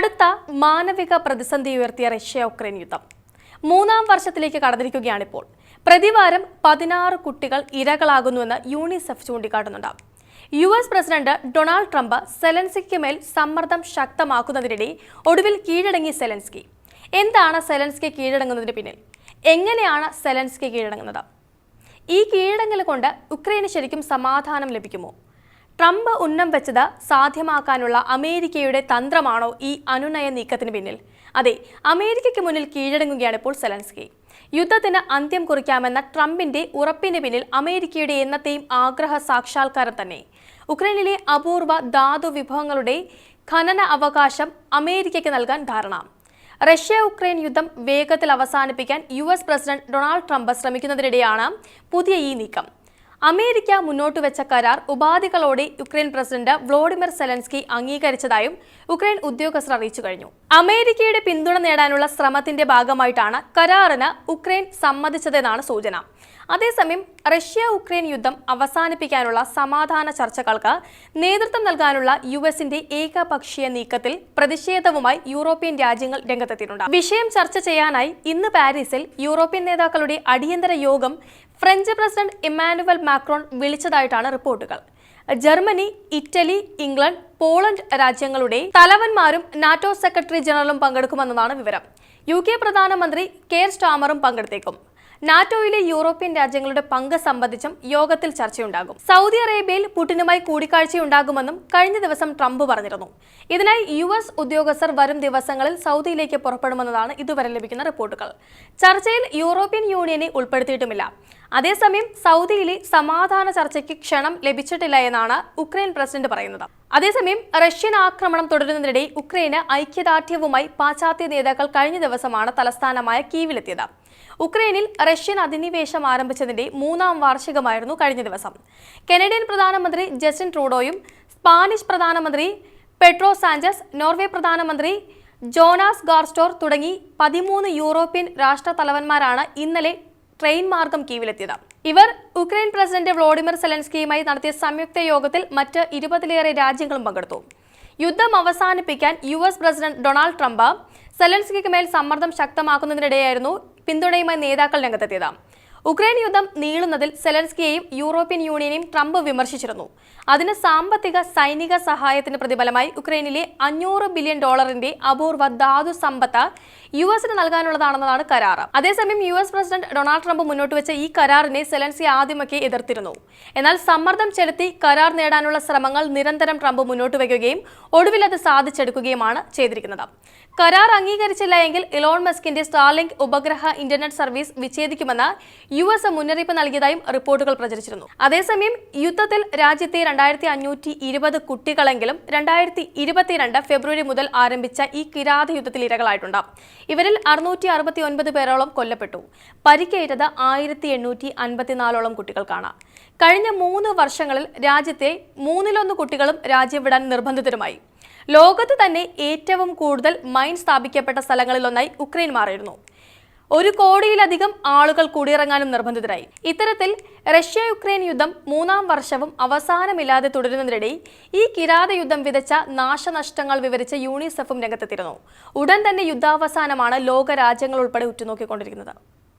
കടുത്ത മാനവിക പ്രതിസന്ധി ഉയർത്തിയ റഷ്യ ഉക്രൈൻ യുദ്ധം. മൂന്നാം വർഷത്തിലേക്ക് കടന്നിരിക്കുകയാണിപ്പോൾ. പ്രതിവാരം പതിനാറ് കുട്ടികൾ ഇരകളാകുന്നുവെന്ന് UNICEF ചൂണ്ടിക്കാട്ടുന്നുണ്ട്. U S president Donald Trump സെലൻസ്കിക്ക് മേൽ സമ്മർദ്ദം ശക്തമാക്കുന്നതിനിടെ ഒടുവിൽ കീഴടങ്ങി സെലൻസ്കി. എന്താണ് സെലൻസ്കി കീഴടങ്ങുന്നതിന് പിന്നിൽ? എങ്ങനെയാണ് സെലൻസ്കി കീഴടങ്ങുന്നത്? ഈ കീഴടങ്ങൽ കൊണ്ട് ഉക്രൈന് ശരിക്കും സമാധാനം ലഭിക്കുമോ? ട്രംപ് ഉന്നം വെച്ചത് സാധ്യമാക്കാനുള്ള അമേരിക്കയുടെ തന്ത്രമാണോ ഈ അനുനയ നീക്കത്തിന് പിന്നിൽ? അതെ അമേരിക്കയ്ക്ക് മുന്നിൽ കീഴടങ്ങുകയാണ് ഇപ്പോൾ സെലൻസ്കി. യുദ്ധത്തിന് അന്ത്യം കുറിക്കാമെന്ന ട്രംപിന്റെ ഉറപ്പിന് പിന്നിൽ അമേരിക്കയുടെ എന്നത്തെയും ആഗ്രഹ സാക്ഷാത്കാരം തന്നെ. ഉക്രൈനിലെ അപൂർവ ധാതു വിഭവങ്ങളുടെ ഖനന അവകാശം അമേരിക്കയ്ക്ക് നൽകാൻ ധാരണ. റഷ്യ ഉക്രൈൻ യുദ്ധം വേഗത്തിൽ അവസാനിപ്പിക്കാൻ യു പ്രസിഡന്റ് ഡൊണാൾഡ് ട്രംപ് ശ്രമിക്കുന്നതിനിടെയാണ് പുതിയ ഈ നീക്കം. അമേരിക്ക മുന്നോട്ട് വെച്ച കരാർ ഉപാധികളോടെ യുക്രൈൻ പ്രസിഡന്റ് വ്ളോഡിമിർ സെലൻസ്കി അംഗീകരിച്ചതായും യുക്രൈൻ ഉദ്യോഗസ്ഥർ അറിയിച്ചു കഴിഞ്ഞു. അമേരിക്കയുടെ പിന്തുണ നേടാനുള്ള ശ്രമത്തിന്റെ ഭാഗമായിട്ടാണ് കരാറിന് ഉക്രൈൻ സമ്മതിച്ചതെന്നാണ് സൂചന. അതേസമയം റഷ്യ ഉക്രൈൻ യുദ്ധം അവസാനിപ്പിക്കാനുള്ള സമാധാന ചർച്ചകൾക്ക് നേതൃത്വം നൽകാനുള്ള യു എസിന്റെ ഏകപക്ഷീയ നീക്കത്തിൽ പ്രതിഷേധവുമായി യൂറോപ്യൻ രാജ്യങ്ങൾ രംഗത്തെത്തിയിട്ടുണ്ട്. വിഷയം ചർച്ച ചെയ്യാനായി ഇന്ന് പാരീസിൽ യൂറോപ്യൻ നേതാക്കളുടെ അടിയന്തര യോഗം ഫ്രഞ്ച് പ്രസിഡന്റ് ഇമ്മാനുവൽ മാക്രോൺ വിളിച്ചതായിട്ടാണ് റിപ്പോർട്ടുകൾ. ജർമ്മനി ഇറ്റലി ഇംഗ്ലണ്ട് പോളണ്ട് രാജ്യങ്ങളുടെ തലവന്മാരും നാറ്റോ സെക്രട്ടറി ജനറലും പങ്കെടുക്കുമെന്നതാണ് വിവരം. യു കെ പ്രധാനമന്ത്രി കെയർ സ്റ്റാമറും പങ്കെടുത്തേക്കും. നാറ്റോയിലെ യൂറോപ്യൻ രാജ്യങ്ങളുടെ പങ്ക് സംബന്ധിച്ചും യോഗത്തിൽ ചർച്ചയുണ്ടാകും. സൗദി അറേബ്യയിൽ പുടിനുമായി കൂടിക്കാഴ്ചയുണ്ടാകുമെന്നും കഴിഞ്ഞ ദിവസം ട്രംപ് പറഞ്ഞിരുന്നു. ഇതിനായി യു എസ് ഉദ്യോഗസ്ഥർ വരും ദിവസങ്ങളിൽ സൗദിയിലേക്ക് പുറപ്പെടുമെന്നതാണ് ഇതുവരെ ലഭിക്കുന്ന റിപ്പോർട്ടുകൾ. ചർച്ചയിൽ യൂറോപ്യൻ യൂണിയനെ ഉൾപ്പെടുത്തിയിട്ടുമില്ല. അതേസമയം സൗദിയിലെ സമാധാന ചർച്ചയ്ക്ക് ക്ഷണം ലഭിച്ചിട്ടില്ല എന്നാണ് ഉക്രൈൻ പ്രസിഡന്റ് പറയുന്നത്. അതേസമയം റഷ്യൻ ആക്രമണം തുടരുന്നതിനിടെ ഉക്രൈന് ഐക്യദാർഢ്യവുമായി പാശ്ചാത്യ നേതാക്കൾ കഴിഞ്ഞ ദിവസമാണ് തലസ്ഥാനമായ കീവിലെത്തിയത്. ഉക്രൈനിൽ റഷ്യൻ അധിനിവേശം ആരംഭിച്ചതിന്റെ മൂന്നാം വാർഷികമായിരുന്നു കഴിഞ്ഞ ദിവസം. കനേഡിയൻ പ്രധാനമന്ത്രി ജസ്റ്റിൻ ട്രൂഡോയും സ്പാനിഷ് പ്രധാനമന്ത്രി പെട്രോ സാഞ്ചസ് നോർവേ പ്രധാനമന്ത്രി ജോനാസ് ഗാർസ്റ്റോർ തുടങ്ങി പതിമൂന്ന് യൂറോപ്യൻ രാഷ്ട്ര തലവന്മാരാണ് ഇന്നലെ ട്രെയിൻ മാർഗം കീവിലെത്തിയത് ഇവർ ഉക്രൈൻ പ്രസിഡന്റ് വ്ളോഡിമിർ സെലൻസ്കിയുമായി നടത്തിയ സംയുക്ത യോഗത്തിൽ മറ്റ് ഇരുപതിലേറെ രാജ്യങ്ങളും പങ്കെടുത്തു. യുദ്ധം അവസാനിപ്പിക്കാൻ U S president Donald Trump സെലൻസ്കിക്ക് മേൽ സമ്മർദ്ദം ശക്തമാക്കുന്നതിനിടെയായിരുന്നു പിന്തുണയുമായി നേതാക്കൾ രംഗത്തെത്തിയത്. ഉക്രൈൻ യുദ്ധം നീളുന്നതിൽ സെലൻസ്കിയെയും യൂറോപ്യൻ യൂണിയനെയും ട്രംപ് വിമർശിച്ചിരുന്നു. അതിന് സാമ്പത്തിക സൈനിക സഹായത്തിന് പ്രതിഫലമായി ഉക്രൈനിലെ അഞ്ഞൂറ് ബില്യൺ ഡോളറിന്റെ അപൂർവ ധാതു സമ്പത്ത് യു എസിന് നൽകാനുള്ളതാണെന്നതാണ് കരാർ അതേസമയം U S president Donald Trump മുന്നോട്ട് വെച്ച ഈ കരാറിനെ സെലൻസി ആദ്യമൊക്കെ എതിർത്തിരുന്നു. എന്നാൽ സമ്മർദ്ദം ചെലുത്തി കരാർ നേടാനുള്ള ശ്രമങ്ങൾ നിരന്തരം ട്രംപ് മുന്നോട്ട് വയ്ക്കുകയും ഒടുവിൽ അത് സാധിച്ചെടുക്കുകയുമാണ് ചെയ്തിരിക്കുന്നത്. കരാർ അംഗീകരിച്ചില്ല എങ്കിൽ ഇലോൺ മസ്കിന്റെ സ്റ്റാർലിങ്ക് ഉപഗ്രഹ ഇന്റർനെറ്റ് സർവീസ് വിച്ഛേദിക്കുമെന്ന് യു എസ് മുന്നറിയിപ്പ് നൽകിയതായും റിപ്പോർട്ടുകൾ പ്രചരിച്ചിരുന്നു. അതേസമയം യുദ്ധത്തിൽ രാജ്യത്തെ രണ്ടായിരത്തി അഞ്ഞൂറ്റി ഇരുപത് കുട്ടികളെങ്കിലും രണ്ടായിരത്തി ഇരുപത്തിരണ്ട് ഫെബ്രുവരി മുതൽ ആരംഭിച്ച ഈ കിരാത യുദ്ധത്തിൽ ഇരകളായിട്ടുണ്ട്. ഇവരിൽ അറുന്നൂറ്റി അറുപത്തി ഒൻപത് പേരോളം കൊല്ലപ്പെട്ടു. പരിക്കേറ്റത് ആയിരത്തി എണ്ണൂറ്റി അൻപത്തിനാലോളം കുട്ടികൾക്കാണ്. കഴിഞ്ഞ മൂന്ന് വർഷങ്ങളിൽ രാജ്യത്തെ മൂന്നിലൊന്ന് കുട്ടികളും രാജ്യം വിടാൻ നിർബന്ധിതരുമായി. ലോകത്ത് തന്നെ ഏറ്റവും കൂടുതൽ മൈൻ സ്ഥാപിക്കപ്പെട്ട സ്ഥലങ്ങളിലൊന്നായി ഉക്രൈൻ മാറിയിരുന്നു. ഒരു കോടിയിലധികം ആളുകൾ കുടിയിറങ്ങാനും നിർബന്ധിതരായി. ഇത്തരത്തിൽ റഷ്യ യുക്രൈൻ യുദ്ധം മൂന്നാം വർഷവും അവസാനമില്ലാതെ തുടരുന്നതിനിടെ ഈ കിരാത യുദ്ധം വിതച്ച നാശനഷ്ടങ്ങൾ വിവരിച്ച യൂണിസെഫും രംഗത്തെത്തിയിരുന്നു. ഉടൻ തന്നെ യുദ്ധാവസാനമാണ് ലോകരാജ്യങ്ങൾ ഉൾപ്പെടെ ഉറ്റുനോക്കിക്കൊണ്ടിരിക്കുന്നത്.